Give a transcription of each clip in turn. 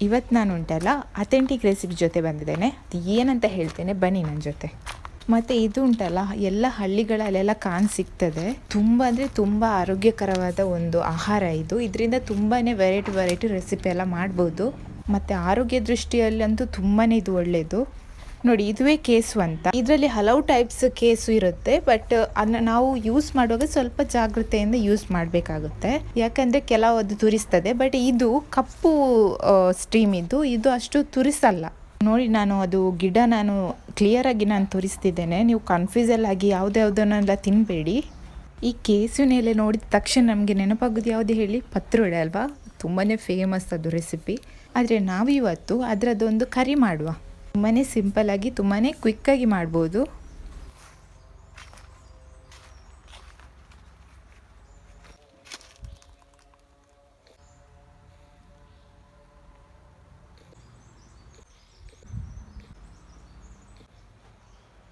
ಇವತ್ತು ನಾನು ಉಂಟಲ್ಲ ಅಥೆಂಟಿಕ್ ರೆಸಿಪಿ ಜೊತೆ ಬಂದಿದ್ದೇನೆ. ಅದು ಏನಂತ ಹೇಳ್ತೇನೆ, ಬನ್ನಿ ನನ್ನ ಜೊತೆ. ಮತ್ತು ಇದು ಉಂಟಲ್ಲ, ಎಲ್ಲ ಹಳ್ಳಿಗಳಲ್ಲೆಲ್ಲ ಕಾನ್ ಸಿಗ್ತದೆ. ತುಂಬ ಅಂದರೆ ತುಂಬ ಆರೋಗ್ಯಕರವಾದ ಒಂದು ಆಹಾರ ಇದು. ಇದರಿಂದ ತುಂಬಾ ವೆರೈಟಿ ವೆರೈಟಿ ರೆಸಿಪಿ ಎಲ್ಲ ಮಾಡ್ಬೋದು. ಮತ್ತು ಆರೋಗ್ಯ ದೃಷ್ಟಿಯಲ್ಲಂತೂ ತುಂಬಾ ಇದು ಒಳ್ಳೆಯದು ನೋಡಿ, ಇದುವೇ ಕೇಸು ಅಂತ. ಇದರಲ್ಲಿ ಹಲವು ಟೈಪ್ಸ್ ಕೇಸು ಇರುತ್ತೆ ಬಟ್ ಅದನ್ನ ನಾವು ಯೂಸ್ ಮಾಡುವಾಗ ಸ್ವಲ್ಪ ಜಾಗೃತೆಯಿಂದ ಯೂಸ್ ಮಾಡಬೇಕಾಗುತ್ತೆ. ಯಾಕಂದರೆ ಕೆಲವು ಅದು ತುರಿಸ್ತದೆ ಬಟ್ ಇದು ಕಪ್ಪು ಸ್ಟ್ರೀಮ್ ಇದು. ಇದು ಅಷ್ಟು ತುರಿಸಲ್ಲ. ನೋಡಿ, ನಾನು ಅದು ಗಿಡ ನಾನು ಕ್ಲಿಯರಾಗಿ ನಾನು ತುರಿಸ್ತಿದ್ದೇನೆ. ನೀವು ಕನ್ಫ್ಯೂಸಲ್ ಆಗಿ ಯಾವುದ್ಯಾವುದನ್ನೆಲ್ಲ ತಿನ್ನಬೇಡಿ ಈ ಕೇಸಿನ ಎಲೆ ನೋಡಿದ ತಕ್ಷಣ ನಮಗೆ ನೆನಪಾಗೋದು ಯಾವುದು ಹೇಳಿ? ಪತ್ರೊಡೆ ಅಲ್ವಾ? ತುಂಬಾ ಫೇಮಸ್ ಅದು ರೆಸಿಪಿ ಆದರೆ ನಾವಿವತ್ತು ಅದರದ್ದೊಂದು ಕರಿ ಮಾಡುವ. ತುಂಬಾ ಸಿಂಪಲ್ಲಾಗಿ ತುಂಬಾ ಕ್ವಿಕ್ಕಾಗಿ ಮಾಡ್ಬೋದು.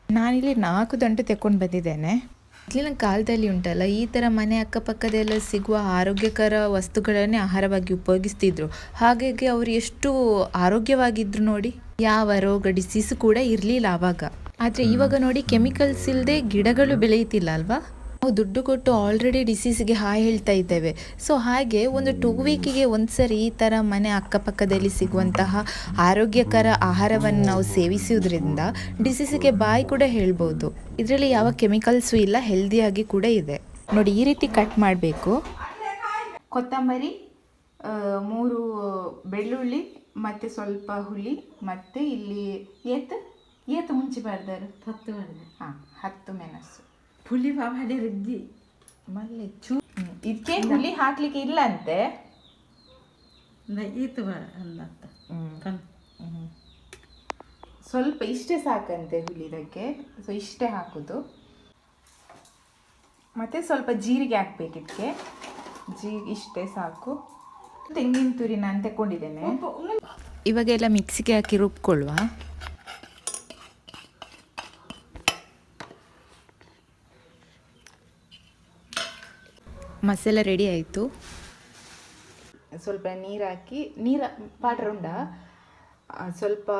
ನಾನಿಲ್ಲಿ ನಾಲ್ಕು ದಂಟು ತೆಕ್ಕೊಂಡು ಬಂದಿದ್ದೇನೆ. ಮೊದಲಿನ ಕಾಲದಲ್ಲಿ ಉಂಟಲ್ಲ, ಈ ಥರ ಮನೆ ಅಕ್ಕಪಕ್ಕದೆಲ್ಲ ಸಿಗುವ ಆರೋಗ್ಯಕರ ವಸ್ತುಗಳನ್ನೇ ಆಹಾರವಾಗಿ ಉಪಯೋಗಿಸ್ತಿದ್ರು. ಹಾಗಾಗಿ ಅವರು ಎಷ್ಟು ಆರೋಗ್ಯವಾಗಿದ್ರು ನೋಡಿ. ಯಾವ ರೋಗ ಡಿಸೀಸ್ ಕೂಡ ಇರಲಿಲ್ಲ ಆವಾಗ ಆದರೆ ಇವಾಗ ನೋಡಿ ಕೆಮಿಕಲ್ಸ್ ಇಲ್ಲದೆ ಗಿಡಗಳು ಬೆಳೆಯುತ್ತಿಲ್ಲ ಅಲ್ವಾ? ನಾವು ದುಡ್ಡು ಕೊಟ್ಟು ಆಲ್ರೆಡಿ ಡಿಸೀಸ್ಗೆ ಹಾಯ್ ಹೇಳ್ತಾ ಇದ್ದೇವೆ. ಸೊ ಹಾಗೆ ಒಂದು ಟೂ ವೀಕಿಗೆ ಒಂದ್ಸರಿ ಈ ಥರ ಮನೆ ಅಕ್ಕಪಕ್ಕದಲ್ಲಿ ಸಿಗುವಂತಹ ಆರೋಗ್ಯಕರ ಆಹಾರವನ್ನು ನಾವು ಸೇವಿಸುವುದರಿಂದ ಡಿಸೀಸಿಗೆ ಬಾಯಿ ಕೂಡ ಹೇಳ್ಬೋದು. ಇದರಲ್ಲಿ ಯಾವ ಕೆಮಿಕಲ್ಸು ಇಲ್ಲ ಹೆಲ್ದಿಯಾಗಿ ಕೂಡ ಇದೆ. ನೋಡಿ ಈ ರೀತಿ ಕಟ್ ಮಾಡಬೇಕು. ಕೊತ್ತಂಬರಿ ಮೂರು ಬೆಳ್ಳುಳ್ಳಿ ಮತ್ತು ಸ್ವಲ್ಪ ಹುಳಿ ಮತ್ತೆ ಇಲ್ಲಿ ಏತ ಏತ ಮುಂಚೆ ಬರ್ದಾರು ಹತ್ತು ಮಂದಿ ಹಾ ಹತ್ತು ಮೆಣಸು. ಹುಳಿ ಬಾಬಾಡಿ ರುದ್ದಿ ಮಲ್ಲೆ ಚೂ ಇದಕ್ಕೆ ಹುಳಿ ಹಾಕ್ಲಿಕ್ಕೆ ಇಲ್ಲ ಅಂತೆ ಈತು ಕಣ್. ಸ್ವಲ್ಪ ಇಷ್ಟೇ ಸಾಕಂತೆ ಹುಳಿದಕ್ಕೆ. ಸೊ ಇಷ್ಟೇ ಹಾಕೋದು. ಮತ್ತೆ ಸ್ವಲ್ಪ ಜೀರಿಗೆ ಹಾಕ್ಬೇಕು ಇದಕ್ಕೆ ಜೀರಿಗೆ ಇಷ್ಟೇ ಸಾಕು. ತೆಂಗಿನ ತುರಿ ನಾನು ತಗೊಂಡಿದ್ದೇನೆ ಇವಾಗೆಲ್ಲ ಮಿಕ್ಸಿಗೆ ಹಾಕಿ ರುಬ್ಕೊಳ್ಳುವ ಮಸಾಲೆ ರೆಡಿ ಆಯಿತು. ಸ್ವಲ್ಪ ನೀರು ಹಾಕಿ ನೀರು ಪಾಟ್ರ ಉಂಡ ಸ್ವಲ್ಪ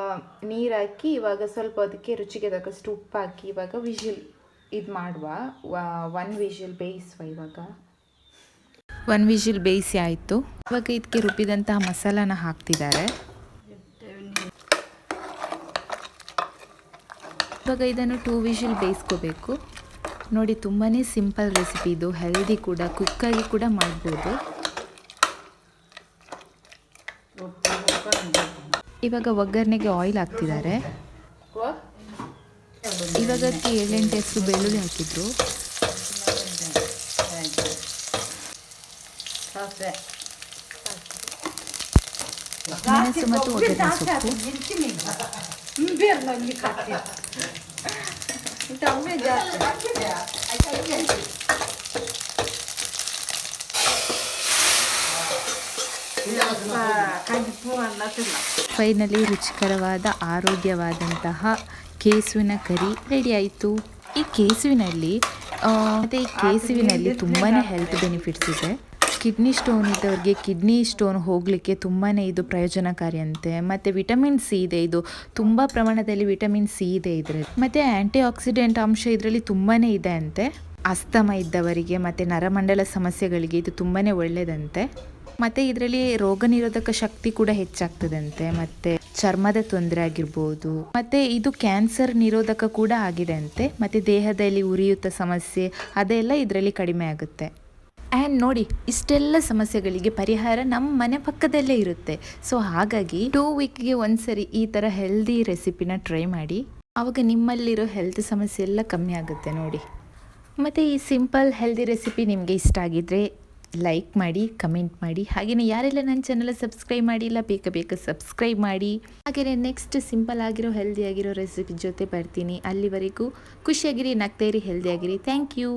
ನೀರು ಹಾಕಿ ಇವಾಗ ಸ್ವಲ್ಪ ಅದಕ್ಕೆ ರುಚಿಗೆ ತಕ್ಕಷ್ಟು ಉಪ್ಪು ಹಾಕಿ ಇವಾಗ ವಿಷಿಲ್ ಇದು ಮಾಡುವ? ಒನ್ ವಿಷಿಲ್ ಬೇಯಿಸುವ ಇವಾಗ? ಒನ್ ವಿಷಿಲ್ ಬೇಯಿಸಿ ಆಯಿತು. ಇವಾಗ ಇದಕ್ಕೆ ರುಬ್ಬಿದಂತಹ ಮಸಾಲಾನ ಹಾಕ್ತಿದ್ದಾರೆ. ಇವಾಗ ಇದನ್ನು ಟೂ ವಿಶಲ್ ಬೇಯಿಸ್ಕೋಬೇಕು. ನೋಡಿ ತುಂಬಾ ಸಿಂಪಲ್ ರೆಸಿಪಿ ಇದು. ಹೆಲ್ದಿ ಕೂಡ ಕುಕ್ಕಾಗಿ ಕೂಡ ಮಾಡ್ಬೋದು. ಇವಾಗ ಒಗ್ಗರಣೆಗೆ ಆಯಿಲ್ ಹಾಕ್ತಿದ್ದಾರೆ. ಇವಾಗ ಏಳೆಂಟು ಹೆಸರು ಬೆಳ್ಳುಳ್ಳಿ ಹಾಕಿದ್ರು. ಮೆಣಸು ಮತ್ತು ಒಗ್ಗರಣೆ ಸೊಪ್ಪು. ಫೈನಲಿ ರುಚಿಕರವಾದ ಆರೋಗ್ಯವಾದಂತಹ ಕೇಸುವಿನ ಕರಿ ರೆಡಿ ಆಯಿತು. ಈ ಕೇಸುವಿನಲ್ಲಿ ಮತ್ತು ಮತ್ತೆ ಈ ಕೇಸುವಿನಲ್ಲಿ ತುಂಬಾ ಹೆಲ್ತ್ ಬೆನಿಫಿಟ್ಸ್ ಇದೆ. ಕಿಡ್ನಿ ಸ್ಟೋನ್ ಇದ್ದವ್ರಿಗೆ ಕಿಡ್ನಿ ಸ್ಟೋನ್ ಹೋಗಲಿಕ್ಕೆ ತುಂಬಾ ಇದು ಪ್ರಯೋಜನಕಾರಿ ಅಂತೆ. ಮತ್ತು ವಿಟಮಿನ್ ಸಿ ಇದೆ, ಇದು ತುಂಬ ಪ್ರಮಾಣದಲ್ಲಿ ವಿಟಮಿನ್ ಸಿ ಇದೆ ಇದರಲ್ಲಿ. ಮತ್ತು ಆ್ಯಂಟಿ ಆಕ್ಸಿಡೆಂಟ್ ಅಂಶ ಇದರಲ್ಲಿ ತುಂಬಾ ಇದೆ ಅಂತೆ. ಅಸ್ತಮ ಇದ್ದವರಿಗೆ ಮತ್ತು ನರಮಂಡಲ ಸಮಸ್ಯೆಗಳಿಗೆ ಇದು ತುಂಬಾ ಒಳ್ಳೆಯದಂತೆ ಮತ್ತು ಇದರಲ್ಲಿ ರೋಗ ನಿರೋಧಕ ಶಕ್ತಿ ಕೂಡ ಹೆಚ್ಚಾಗ್ತದಂತೆ. ಮತ್ತು ಚರ್ಮದ ತೊಂದರೆ ಆಗಿರ್ಬೋದು. ಮತ್ತು ಇದು ಕ್ಯಾನ್ಸರ್ ನಿರೋಧಕ ಕೂಡ ಆಗಿದೆ ಅಂತೆ. ಮತ್ತು ದೇಹದಲ್ಲಿ ಉರಿಯುತ್ತ ಸಮಸ್ಯೆ ಅದೆಲ್ಲ ಇದರಲ್ಲಿ ಕಡಿಮೆ ಆಗುತ್ತೆ. ಆ್ಯಂಡ್ ನೋಡಿ, ಇಷ್ಟೆಲ್ಲ ಸಮಸ್ಯೆಗಳಿಗೆ ಪರಿಹಾರ ನಮ್ಮ ಮನೆ ಪಕ್ಕದಲ್ಲೇ ಇರುತ್ತೆ. ಸೊ ಹಾಗಾಗಿ ಟೂ ವೀಕ್ಗೆ ಒಂದ್ಸರಿ ಈ ಥರ ಹೆಲ್ದಿ ರೆಸಿಪಿನ ಟ್ರೈ ಮಾಡಿ. ಆವಾಗ ನಿಮ್ಮಲ್ಲಿರೋ ಹೆಲ್ತ್ ಸಮಸ್ಯೆ ಎಲ್ಲ ಕಮ್ಮಿ ಆಗುತ್ತೆ ನೋಡಿ. ಮತ್ತು ಈ ಸಿಂಪಲ್ ಹೆಲ್ದಿ ರೆಸಿಪಿ ನಿಮಗೆ ಇಷ್ಟ ಆಗಿದ್ರೆ ಲೈಕ್ ಮಾಡಿ ಕಮೆಂಟ್ ಮಾಡಿ. ಹಾಗೆಯೇ ಯಾರೆಲ್ಲ ನನ್ನ ಚಾನಲ್ ಸಬ್ಸ್ಕ್ರೈಬ್ ಮಾಡಿಲ್ಲ, ಬೇಗ ಬೇಗ ಸಬ್ಸ್ಕ್ರೈಬ್ ಮಾಡಿ. ಹಾಗೆಯೇ ನೆಕ್ಸ್ಟ್ ಸಿಂಪಲ್ ಆಗಿರೋ ಹೆಲ್ದಿ ಆಗಿರೋ ರೆಸಿಪಿ ಜೊತೆ ಬರ್ತೀನಿ. ಅಲ್ಲಿವರೆಗೂ ಖುಷಿಯಾಗಿರಿ, ನಗ್ತಾ ಇರಿ ಹೆಲ್ದಿ ಥ್ಯಾಂಕ್ ಯು